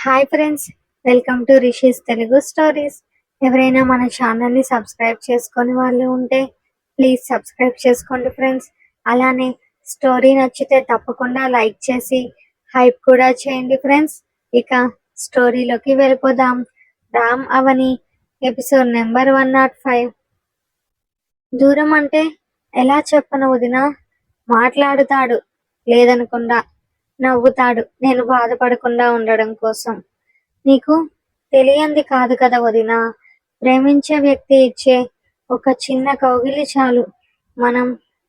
Hi friends welcome to Rishi's Telugu stories ఎవరైనా మన ఛానల్ని సబ్స్క్రైబ్ చేసుకొని వాళ్ళు ఉంటే ప్లీజ్ సబ్స్క్రైబ్ చేసుకోండి ఫ్రెండ్స్ అలానే స్టోరీ నచ్చితే తప్పకుండా లైక్ చేసి హైప్ కూడా చేయండి ఫ్రెండ్స్ ఇక స్టోరీలోకి వెళ్ళిపోదాం. Ram Avani episode number one naught five దూరం అంటే ఎలా చెప్పను వదిన మాట్లాడుతాడు లేదనకుండా. నవ్వుతాడు. నేను బాధపడకుండా ఉండడం కోసం. నీకు తెలియంది కాదు కదా వదిన. ప్రేమించే వ్యక్తి ఇచ్చే ఒక చిన్న కౌగిలి చాలు. మనం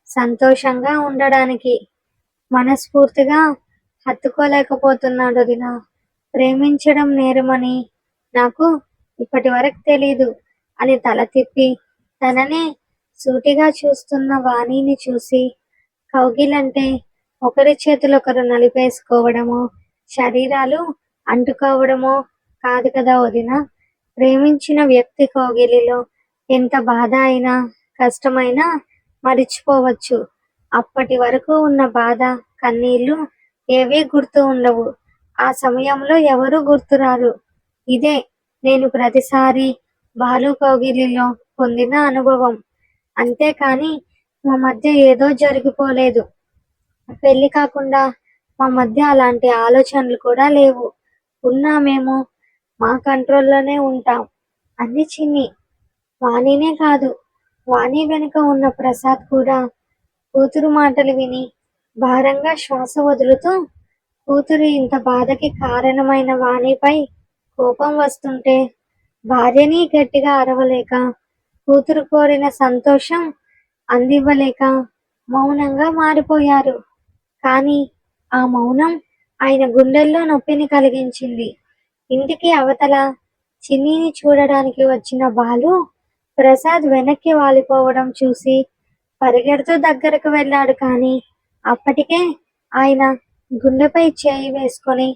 సంతోషంగా ఉండడానికి మనస్ఫూర్తిగా హత్తుకోలేకపోతున్నాడు వదిన. ప్రేమించడం నేరమని నాకు ఇప్పటి వరకు తెలీదు. అని తల తిప్పి తననే సూటిగా చూస్తున్న వాణిని చూసి కౌగిలంటే ఒకరి చేతులు ఒకరు నలిపేసుకోవడమో శరీరాలు అంటుకోవడమో కాదు కదా వదిన. ప్రేమించిన వ్యక్తి కోగిలిలో ఎంత బాధ అయినా కష్టమైనా మరిచిపోవచ్చు. అప్పటి వరకు ఉన్న బాధ కన్నీళ్ళు ఏవీ గుర్తు ఉండవు. ఆ సమయంలో ఎవరు గుర్తురారు? ఇదే నేను ప్రతిసారి బాలు కోగిలిలో పొందిన అనుభవం. అంతేకాని మా మధ్య ఏదో జరిగిపోలేదు. పెళ్ళి కాకుండా మా మధ్య అలాంటి ఆలోచనలు కూడా లేవు. ఉన్నా మేము మా కంట్రోల్లోనే ఉంటాం. అంది చిన్ని. వాణినే కాదు వాణి వెనుక ఉన్న ప్రసాద్ కూడా కూతురు మాటలు విని భారంగా శ్వాస వదులుతూ కూతురు ఇంత బాధకి కారణమైన వాణిపై కోపం వస్తుంటే భార్యని గట్టిగా అరవలేక కూతురు కోరిన సంతోషం అందివ్వలేక మౌనంగా మారిపోయారు. కానీ ఆ మౌనం ఆయన గుండెల్లో నొప్పిని కలిగించింది. ఇంటికి అవతల చిన్నిని చూడడానికి వచ్చిన బాలు ప్రసాద్ వెనక్కి వాలిపోవడం చూసి పరిగెడుతూ దగ్గరకు వెళ్ళాడు కానీ అప్పటికే ఆయన గుండెపై చేయి వేసుకొని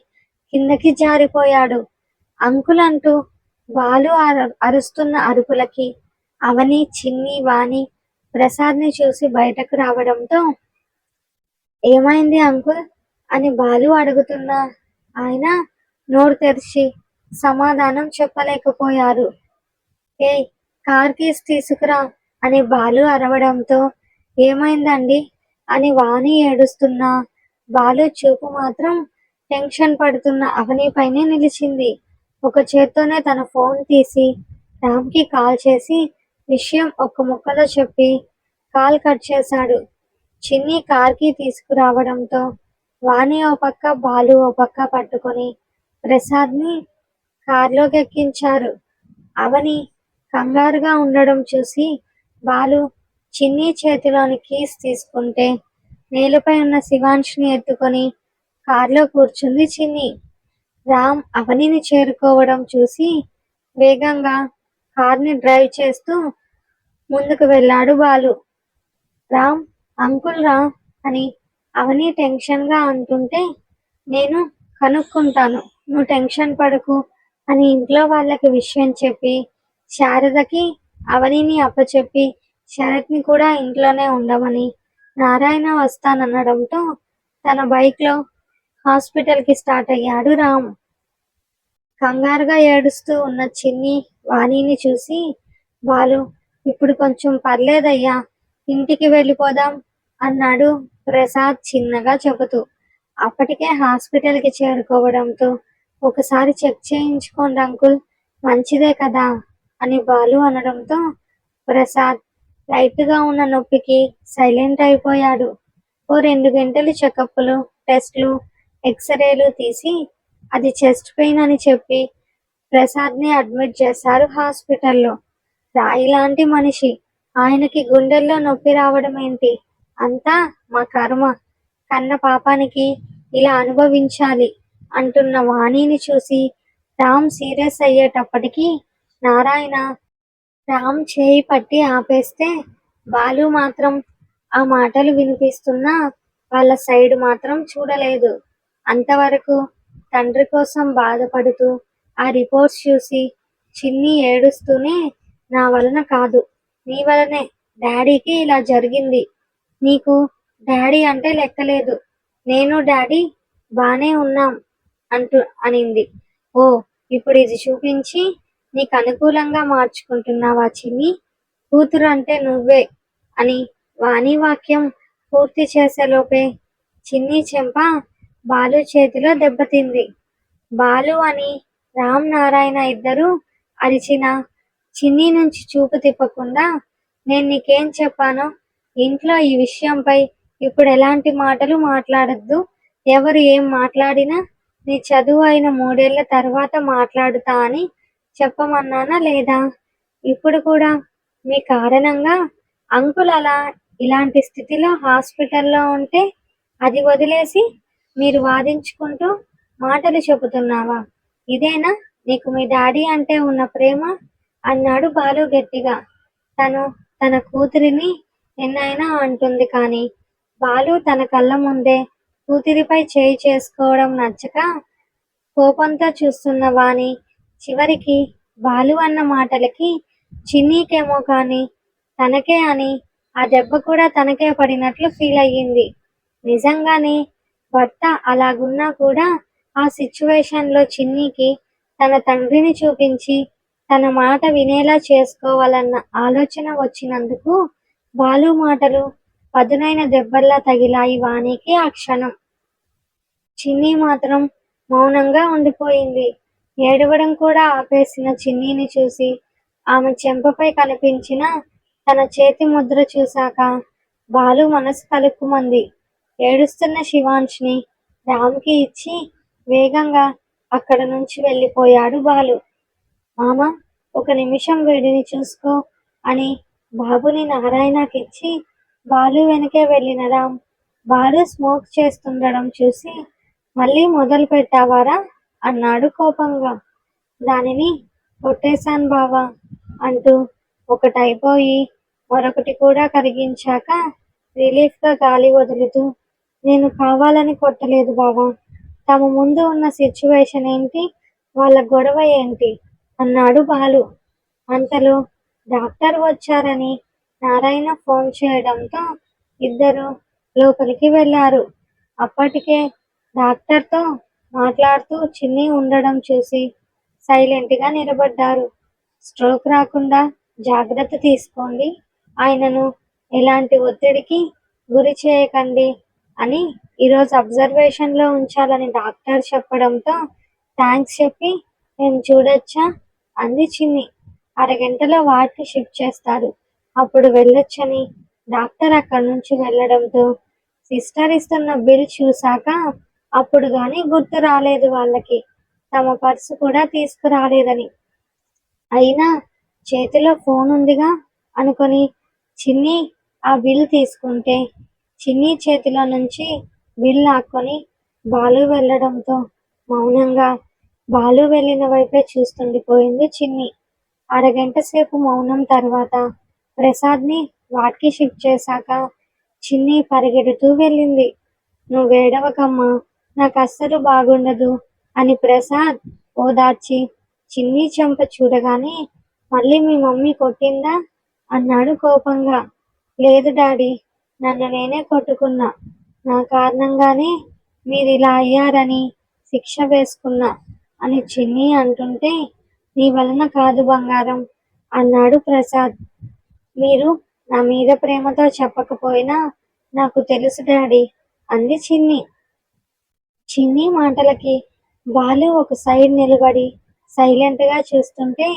కిందకి జారిపోయాడు. అంకుల్ అంటూ బాలు అరుస్తున్న అరుపులకి అవని చిన్ని వాణి ప్రసాద్ని చూసి బయటకు రావడంతో ఏమైంది అంకుల్? అని బాలు అడుగుతున్న ఆయన నోరు తెరిచి సమాధానం చెప్పలేకపోయారు. ఏ కార్ కీస్ తీసుకురా అని బాలు అరవడంతో ఏమైందండి? అని వాణి ఏడుస్తున్నా బాలు చూపు మాత్రం టెన్షన్ పడుతున్న అవని పైనే నిలిచింది. ఒక చేత్తోనే తన ఫోన్ తీసి రామ్కి కాల్ చేసి విషయం ఒక్క ముక్కలో చెప్పి కాల్ కట్ చేశాడు. చిన్ని కార్కి తీసుకురావడంతో వాణి ఓ పక్క బాలు ఓ పక్క పట్టుకొని ప్రసాద్ని కారులోకి ఎక్కించారు అవని కంగారుగా ఉండడం చూసి బాలు చిన్ని చేతిలోని కీస్ తీసుకుంటే నేలపై ఉన్న శివాంష్ని ఎత్తుకొని కారులో కూర్చుంది చిన్ని. రామ్ అవనిని చేరుకోవడం చూసి వేగంగా కార్ని డ్రైవ్ చేస్తూ ముందుకు వెళ్ళాడు బాలు. రామ్ అంకుల్ రా అని అవని టెన్షన్గా అంటుంటే నేను కనుక్కుంటాను. నువ్వు టెన్షన్ పడకు అని ఇంట్లో వాళ్ళకి విషయం చెప్పి శారదకి అవనిని అప్పచెప్పి శరత్ని కూడా ఇంట్లోనే ఉండమని నారాయణ వస్తాననడంతో తన బైక్లో హాస్పిటల్కి స్టార్ట్ అయ్యాడు రామ్. కంగారుగా ఏడుస్తూ ఉన్న చిన్ని వాణిని చూసి వాళ్ళు ఇప్పుడు కొంచెం పర్లేదయ్యా. ఇంటికి వెళ్ళిపోదాం అన్నాడు ప్రసాద్ చిన్నగా చెబుతూ. అప్పటికే హాస్పిటల్కి చేరుకోవడంతో ఒకసారి చెక్ చేయించుకోండి అంకుల్ మంచిదే కదా అని బాలు అనడంతో ప్రసాద్ లైట్గా ఉన్న నొప్పికి సైలెంట్ అయిపోయాడు. ఓ రెండు గంటలు చెకప్లు టెస్ట్లు ఎక్స్రేలు తీసి అది చెస్ట్ పెయిన్ అని చెప్పి ప్రసాద్ని అడ్మిట్ చేశారు హాస్పిటల్లో. రాయి లాంటి మనిషి. ఆయనకి గుండెల్లో నొప్పి రావడం ఏంటి? అంతా మా కర్మ. కన్న పాపానికి ఇలా అనుభవించాలి అంటున్న వాణిని చూసి రామ్ సీరియస్ అయ్యేటప్పటికీ నారాయణ రామ్ చేయి పట్టి ఆపేస్తే బాలు మాత్రం ఆ మాటలు వినిపిస్తున్నా వాళ్ళ సైడ్ మాత్రం చూడలేదు. అంతవరకు తండ్రి కోసం బాధపడుతూ ఆ రిపోర్ట్స్ చూసి చిన్ని ఏడుస్తూనే నా వలన కాదు. నీ వలనే డాడీకి ఇలా జరిగింది. నీకు డాడీ అంటే లెక్కలేదు. నేను డాడీ బానే ఉన్నాం అంటూ అనింది. ఓ ఇప్పుడు ఇది చూపించి నీకు అనుకూలంగా మార్చుకుంటున్నావా చిన్ని? కూతురు అంటే నువ్వే అని వాణి వాక్యం పూర్తి చేసేలోపే చిన్ని చెంప బాలు చేతిలో దెబ్బతింది. బాలు అని రామ్ నారాయణ ఇద్దరు అరిచిన చిన్ని నుంచి చూపు తిప్పకుండా నేను నీకేం చెప్పానో? ఇంట్లో ఈ విషయంపై ఇప్పుడు ఎలాంటి మాటలు మాట్లాడద్దు. ఎవరు ఏం మాట్లాడినా నీ చదువు అయిన మూడేళ్ళ తర్వాత మాట్లాడుతా అని చెప్పమన్నానా లేదా? ఇప్పుడు కూడా మీ కారణంగా అంకుల్ అలా ఇలాంటి స్థితిలో హాస్పిటల్లో ఉంటే అది వదిలేసి మీరు వాదించుకుంటూ మాటలు చెబుతున్నావా? ఇదేనా? నీకు మీ డాడీ అంటే ఉన్న ప్రేమ? అన్నాడు బాలు గట్టిగా. తను తన కూతురిని ఎన్నైనా అంటుంది కానీ బాలు తన కళ్ళ ముందే కూతురిపై చేయి చేసుకోవడం నచ్చక కోపంతో చూస్తున్న వాణి చివరికి బాలు అన్న మాటలకి చిన్నీకేమో కానీ తనకే అని ఆ దెబ్బ కూడా తనకే పడినట్లు ఫీల్ అయ్యింది. నిజంగానే భర్త అలాగున్నా కూడా ఆ సిచ్యువేషన్లో చిన్నీకి తన తండ్రిని చూపించి తన మాట వినేలా చేసుకోవాలన్న ఆలోచన వచ్చినందుకు బాలు మాటలు పదునైన దెబ్బల్లా తగిలాయి వాణికి ఆ క్షణం. చిన్ని మాత్రం మౌనంగా ఉండిపోయింది. ఏడవడం కూడా ఆపేసిన చిన్నీని చూసి ఆమె చెంపపై కనిపించిన తన చేతి ముద్ర చూశాక బాలు మనసు కలుక్కుమంది ఏడుస్తున్న శివాంష్ని రామ్కి ఇచ్చి వేగంగా అక్కడ నుంచి వెళ్ళిపోయాడు బాలు. మామ ఒక నిమిషం వీడిని చూసుకో అని బాబుని నారాయణకిచ్చి బాలు వెనకే వెళ్ళిన రామ్ బాలు స్మోక్ చేస్తుండడం చూసి మళ్ళీ మొదలు పెట్టావారా? అన్నాడు కోపంగా. దానిని కొట్టేశాను బావా అంటూ ఒకటైపోయి మరొకటి కూడా కరిగించాక రిలీఫ్గా గాలి వదులుతూ నేను కావాలని కొట్టలేదు బావా. తమ ముందు ఉన్న సిచ్యువేషన్ ఏంటి? వాళ్ళ గొడవ ఏంటి? అన్నాడు బాలు. అంతలో డాక్టర్ వచ్చారని నారాయణ ఫోన్ చేయడంతో ఇద్దరు లోపలికి వెళ్ళారు. అప్పటికే డాక్టర్తో మాట్లాడుతూ చిన్ని ఉండడం చూసి సైలెంట్గా నిలబడ్డారు. స్ట్రోక్ రాకుండా జాగ్రత్త తీసుకోండి. ఆయనను ఎలాంటి ఒత్తిడికి గురి చేయకండి అని ఈరోజు అబ్జర్వేషన్లో ఉంచాలని డాక్టర్ చెప్పడంతో థ్యాంక్స్ చెప్పి నేను చూడొచ్చా? అంది చిన్ని అరగంటలో వార్డ్కి షిఫ్ట్ చేస్తారు. అప్పుడు వెళ్ళొచ్చని డాక్టర్ అక్కడి నుంచి వెళ్ళడంతో సిస్టర్ ఇస్తున్న బిల్ చూశాక అప్పుడు కానీ గుర్తు రాలేదు వాళ్ళకి. తమ పర్సు కూడా తీసుకురాలేదని. అయినా చేతిలో ఫోన్ ఉందిగా అనుకొని చిన్ని ఆ బిల్ తీసుకుంటే చిన్ని చేతిలో నుంచి బిల్ లాక్కొని బాలు వెళ్ళడంతో మౌనంగా బాలు వెళ్ళిన వైపే చూస్తుండిపోయింది చిన్ని. అరగంట సేపు మౌనం తర్వాత ప్రసాద్ని వాటికి షిఫ్ట్ చేశాక చిన్ని పరిగెడుతూ వెళ్ళింది. నువ్వేడవకమ్మా నాకు అస్సలు బాగుండదు అని ప్రసాద్ ఓదార్చి చిన్ని చెంప చూడగానే మళ్ళీ మీ మమ్మీ కొట్టిందా? అన్నాడు కోపంగా. లేదు డాడీ నన్ను నేనే కొట్టుకున్నా. నా కారణంగానే మీరు ఇలా అయ్యారని శిక్ష వేసుకున్నా. అని చిన్ని అంటుంటే నీ వలన కాదు బంగారం అన్నాడు ప్రసాద్. మీరు నా మీద ప్రేమతో చెప్పకపోయినా నాకు తెలుసు డాడీ అంది చిన్ని. చిన్ని మాటలకి బాలు ఒక సైడ్ నిలబడి సైలెంట్గా చూస్తుంటే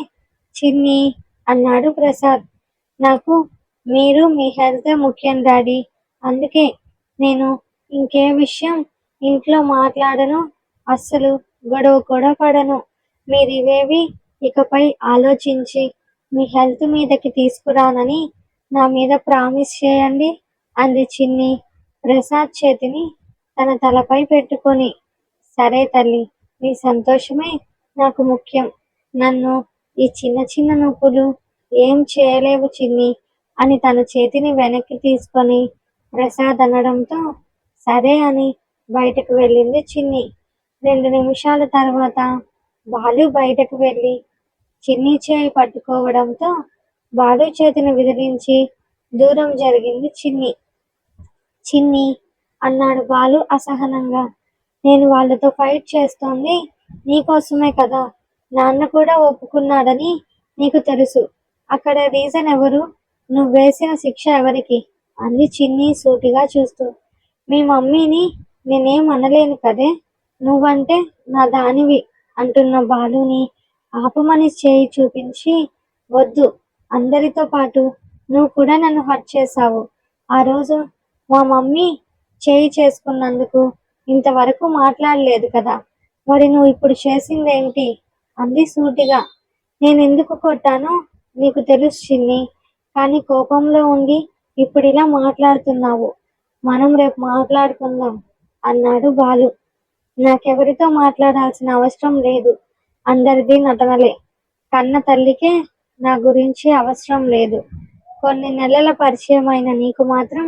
చిన్ని అన్నాడు ప్రసాద్. నాకు మీరు మీ హెల్త్ ముఖ్యం డాడీ. అందుకే నేను ఇంకే విషయం ఇంట్లో మాట్లాడను. అస్సలు గొడవ కూడా పడను. మీరు ఇవేవి ఇకపై ఆలోచించి మీ హెల్త్ మీదకి తీసుకురానని నా మీద ప్రామిస్ చేయండి అంది చిన్ని. ప్రసాద్ చేతిని తన తలపై పెట్టుకొని సరే తల్లి నీ సంతోషమే నాకు ముఖ్యం. నన్ను ఈ చిన్న చిన్న నొప్పులు ఏం చేయలేవు చిన్ని అని తన చేతిని వెనక్కి తీసుకొని ప్రసాద్ అనడంతో సరే అని బయటకు వెళ్ళింది చిన్ని. రెండు నిమిషాల తర్వాత బాలు బయటకు వెళ్ళి చిన్ని చేయి పట్టుకోవడంతో బాలు చేతిని విదిలించి దూరం జరిగింది చిన్ని. చిన్ని అన్నాడు బాలు అసహనంగా. నేను వాళ్ళతో ఫైట్ చేస్తోంది నీకోసమే కదా. నాన్న కూడా ఒప్పుకున్నాడని నీకు తెలుసు. అక్కడ రీజన్ ఎవరు? నువ్వు వేసిన శిక్ష ఎవరికి? అంది చిన్ని సూటిగా చూస్తూ. మీ మమ్మీని నేనేం అనలేను కదే? నువ్వంటే నా దానివి అంటున్న బాలుని ఆపమని చేయి చూపించి వద్దు అందరితో పాటు నువ్వు కూడా నన్ను హర్ట్ చేశావు. ఆ రోజు మా మమ్మీ చేయి చేసుకున్నందుకు ఇంతవరకు మాట్లాడలేదు కదా. మరి నువ్వు ఇప్పుడు చేసిందేంటి అంది సూటిగా. నేను ఎందుకు కొట్టానో నీకు తెలుసు చిన్ని కానీ కోపంలో ఉండి ఇప్పుడు ఇలా మాట్లాడుతున్నావు. మనం రేపు మాట్లాడుకుందాం అన్నాడు బాలు. నాకెవరితో మాట్లాడాల్సిన అవసరం లేదు. అందరిది నటనలే. కన్న తల్లికే నా గురించి అవసరం లేదు. కొన్ని నెలల పరిచయమైన నీకు మాత్రం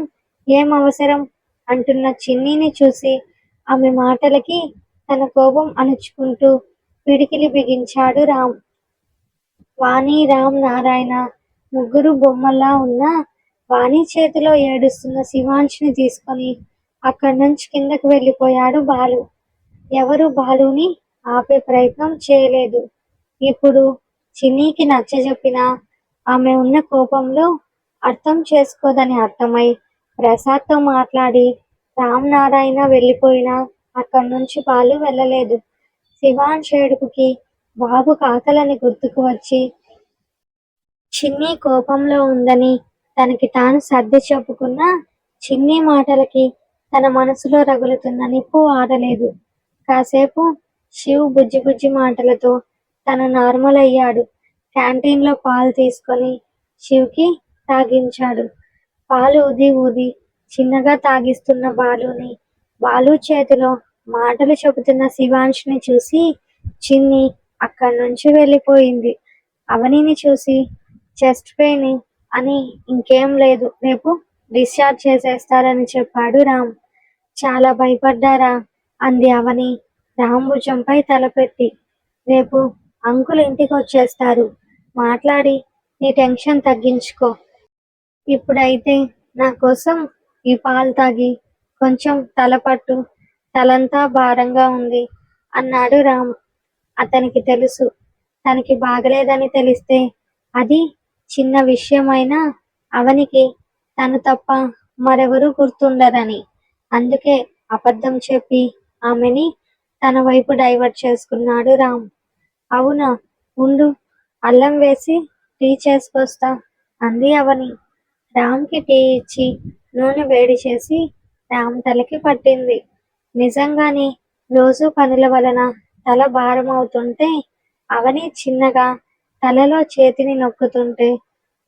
ఏం అవసరం? అంటున్న చిన్నిని చూసి ఆమె మాటలకి తన కోపం అణుచుకుంటూ పిడికిలి బిగించాడు రామ్. వాణి రామ్ నారాయణ. ముగ్గురు బొమ్మల్లా ఉన్న వాణి చేతిలో ఏడుస్తున్న శివాంశిని తీసుకొని అక్కడి నుంచి కిందకు వెళ్ళిపోయాడు బాలు. ఎవరు బాలుని ఆపే ప్రయత్నం చేయలేదు. ఇప్పుడు చిన్నీకి నచ్చజెప్పినా ఆమె ఉన్న కోపంలో అర్థం చేసుకోదని అర్థమై ప్రసాద్తో మాట్లాడి రామ్ నారాయణ వెళ్ళిపోయినా అక్కడి నుంచి బాలు వెళ్ళలేదు. శివాన్ ఏడుపుకి బాబు కాకలని గుర్తుకు వచ్చి చిన్ని కోపంలో ఉందని తనకి తాను సర్ది చెప్పుకున్న చిన్ని మాటలకి తన మనసులో రగులుతున్న నిప్పు ఆడలేదు. కాసేపు శివ్ బుజ్జి బుజ్జి మాటలతో తను నార్మల్ అయ్యాడు. క్యాంటీన్లో పాలు తీసుకొని శివ్కి తాగించాడు. పాలు ఊది ఊది చిన్నగా తాగిస్తున్న బాలుని బాలు చేతిలో మాటలు చెబుతున్న శివాంష్ని చూసి చిన్ని అక్కడి నుంచి వెళ్ళిపోయింది. అవనిని చూసి చెస్ట్ పెయిన్ అని ఇంకేం లేదు రేపు డిశ్చార్జ్ చేసేస్తారని చెప్పాడు రామ్. చాలా భయపడ్డారా? అంది అవని. రామ్ భుజంపై తలపెట్టి. రేపు అంకుల్ ఇంటికి వచ్చేస్తారు మాట్లాడి నీ టెన్షన్ తగ్గించుకో. ఇప్పుడైతే నా కోసం ఈ పాలు తాగి కొంచెం తలపట్టు. తలంతా భారంగా ఉంది అన్నాడు రామ్. అతనికి తెలుసు. తనకి బాగలేదని తెలిస్తే అది చిన్న విషయమైనా అవనికి తను తప్ప మరెవరూ గుర్తుండరని. అందుకే అబద్ధం చెప్పి ఆమెని తన వైపు డైవర్ట్ చేసుకున్నాడు రామ్. అవునా? ఉండు. అల్లం వేసి టీ చేసుకొస్తా అంది అవని. రామ్కి టీ ఇచ్చి నూనె వేడి చేసి రామ్ తలకి పట్టింది. నిజంగానే రోజు పనుల వలన తల భారం అవుతుంటే అవని చిన్నగా తలలో చేతిని నొక్కుతుంటే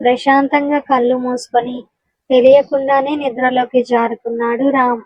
ప్రశాంతంగా కళ్ళు మూసుకొని తెలియకుండానే నిద్రలోకి జారుకున్నాడు రామ్.